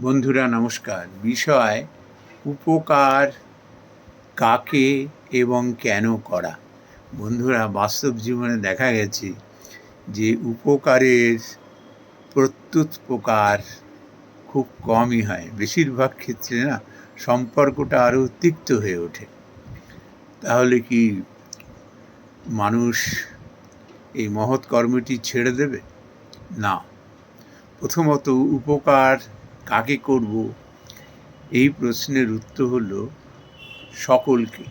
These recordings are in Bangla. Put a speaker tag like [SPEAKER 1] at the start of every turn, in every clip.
[SPEAKER 1] বন্ধুরা, নমস্কার। বিষয়, উপকার কাকে এবং কেন করা? বন্ধুরা, বাস্তব জীবনে দেখা গেছে যে উপকারের প্রত্যুত প্রকার খুব কমই হয়। বেশিরভাগ ক্ষেত্রে না, সম্পর্কটা আরও তিক্ত হয়ে ওঠে। তাহলে কি মানুষ এই মহৎ কর্মটি ছেড়ে দেবে? না। প্রথমত, উপকার কাকে করব? এই প্রশ্নের উত্তর হলো সকলকে।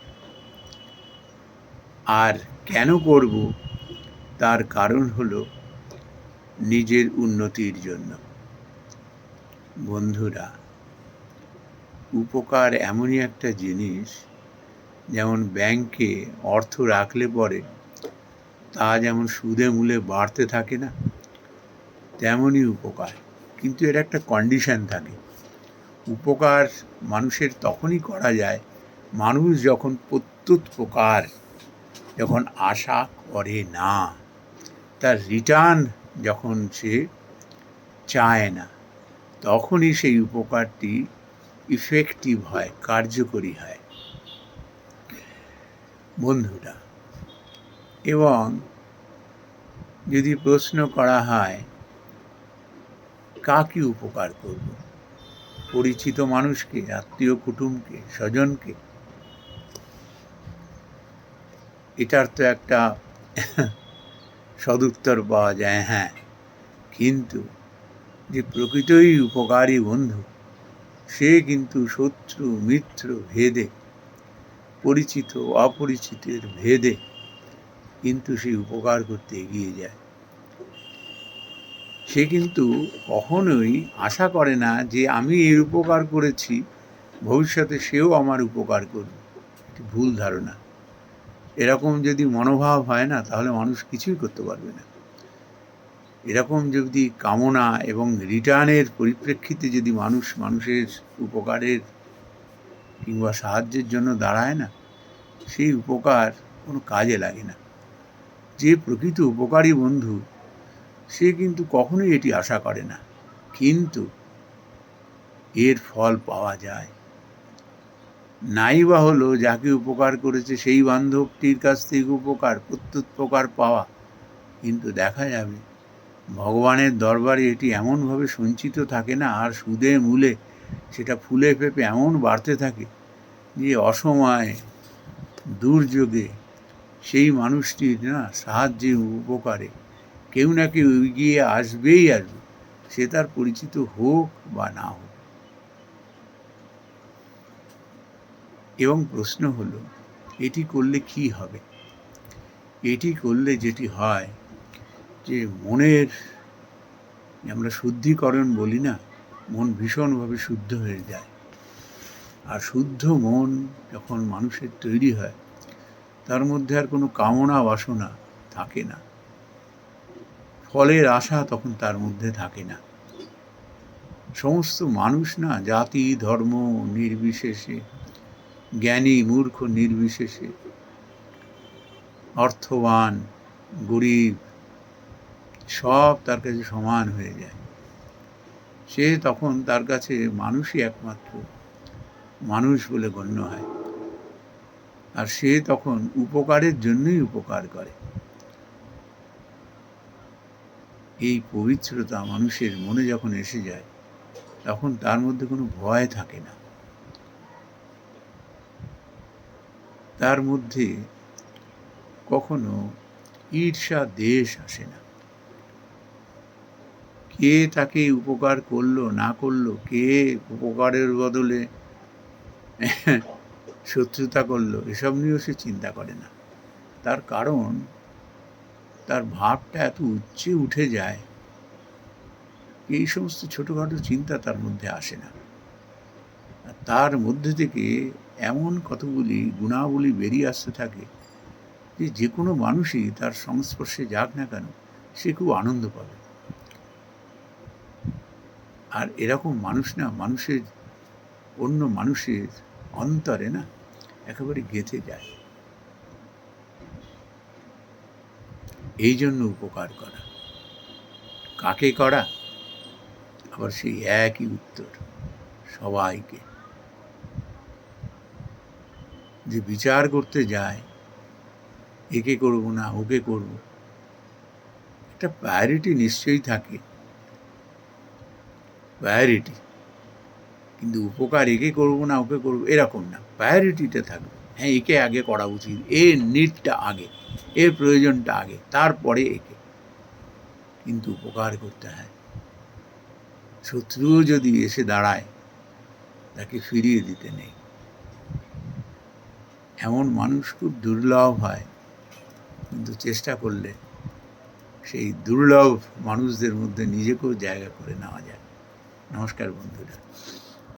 [SPEAKER 1] আর কেন করব? তার কারণ হল নিজের উন্নতির জন্য। বন্ধুরা, উপকার এমনই একটা জিনিস, যেমন ব্যাংকে অর্থ রাখলে পরে তা যেমন সুদে মূলে বাড়তে থাকে না, তেমনই উপকার। কিন্তু এর একটা কন্ডিশন থাকে। উপকার মানুষের তখনই করা যায়, মানুষ যখন প্রত্যুত প্রকার যখন আশা করে না, তার রিটার্ন যখন সে চায় না, তখনই সেই উপকারটি ইফেক্টিভ হয়, কার্যকরী হয়। বন্ধুরা, এবং যদি প্রশ্ন করা হয় কাকে উপকার করব? পরিচিত মানুষকে, আত্মীয় কুটুমকে, স্বজনকে? এটার তো একটা সদুত্তর পাওয়া যায় হ্যাঁ। কিন্তু যে প্রকৃতই উপকারী বন্ধু, সে কিন্তু শত্রু, মিত্র, ভেদে, পরিচিত, অপরিচিতের ভেদে কিন্তু সে উপকার করতে এগিয়ে যায়। সে কিন্তু কখনোই আশা করে না যে আমি এর উপকার করেছি, ভবিষ্যতে সেও আমার উপকার করবে। এটি ভুল ধারণা। এরকম যদি মনোভাব হয় না, তাহলে মানুষ কিছুই করতে পারবে না। এরকম যদি কামনা এবং রিটার্নের পরিপ্রেক্ষিতে যদি মানুষ মানুষের উপকারের কিংবা সাহায্যের জন্য দাঁড়ায় না, সেই উপকার কোনো কাজে লাগে না। যে প্রকৃত উপকারী বন্ধু সে কিন্তু কখনোই এটি আশা করে না। কিন্তু এর ফল পাওয়া যায়। নাই বা হলো যাকে উপকার করেছে সেই বান্ধবটির কাছ থেকে উপকার, প্রত্যুৎপকার পাওয়া। কিন্তু দেখা যাবে, ভগবানের দরবারে এটি এমনভাবে সঞ্চিত থাকে না, আর সুদে মূলে সেটা ফুলে ফেপে এমন বাড়তে থাকে যে অসময়ে, দুর্যোগে সেই মানুষটির না সাহায্যে উপকারে কেউ না কেউ এগিয়ে আসবেই আসবে, সে তার পরিচিত হোক বা না হোক। এবং প্রশ্ন হলো, এটি করলে কি হবে? এটি করলে যেটি হয়, যে মনের, আমরা শুদ্ধিকরণ বলি না, মন ভীষণভাবে শুদ্ধ হয়ে যায়। আর শুদ্ধ মন যখন মানুষের তৈরি হয়, তার মধ্যে আর কোনো কামনা বাসনা থাকে না। ফলের আশা তখন তার মধ্যে থাকে না। সমস্ত মানুষ না, জাতি, ধর্ম নির্বিশেষে, জ্ঞানী, মূর্খ নির্বিশেষে, অর্থবান, গরিব, সব তার কাছে সমান হয়ে যায়। সে তখন তার কাছে মানুষই একমাত্র মানুষ বলে গণ্য হয়। আর সে তখন উপকারের জন্যই উপকার করে। এই পবিত্রতা মানুষের মনে যখন এসে যায়, তখন তার মধ্যে কোনো ভয় থাকে না। তার মধ্যে কখনো ঈর্ষা দেশ আসে না। কে তাকে উপকার করল, না করল, কে উপকারের বদলে শত্রুতা করল, এসব নিয়েও সে চিন্তা করে না। তার কারণ তার ভাবটা এত উচ্চে উঠে যায়, এই সমস্ত ছোটোখাটো চিন্তা তার মধ্যে আসে না। তার মধ্যে থেকে এমন কতগুলি গুণাবলী বেরিয়ে আসতে থাকে যে যে কোনো মানুষই তার সংস্পর্শে যাক না কেন, সে খুব আনন্দ পাবে। আর এরকম মানুষ না, মানুষের, অন্য মানুষের অন্তরে না, একেবারে গেঁথে যায়। এই জন্য উপকার করা। কাকে করা? আবার সেই একই উত্তর, সবাইকে। যে বিচার করতে যায়, একে করব না, ওকে করব, একটা প্রায়োরিটি নিশ্চয়ই থাকে। প্রায়োরিটি কিন্তু উপকার একে করব না, ওকে করব, এরকম না। প্রায়োরিটিটা থাকবে। হ্যাঁ একে আগে করা উচিত এর নিডটা আগে। এর প্রয়োজনটা আগে, তারপরে একে। কিন্তু উপকার করতে হয়। শত্রুও যদি এসে দাঁড়ায়, তাকে ফিরিয়ে দিতে নেই। এমন মানুষ খুব দুর্লভ হয়, কিন্তু চেষ্টা করলে সেই দুর্লভ মানুষদের মধ্যে নিজেকেও জায়গা করে নেওয়া যায়। নমস্কার বন্ধুরা।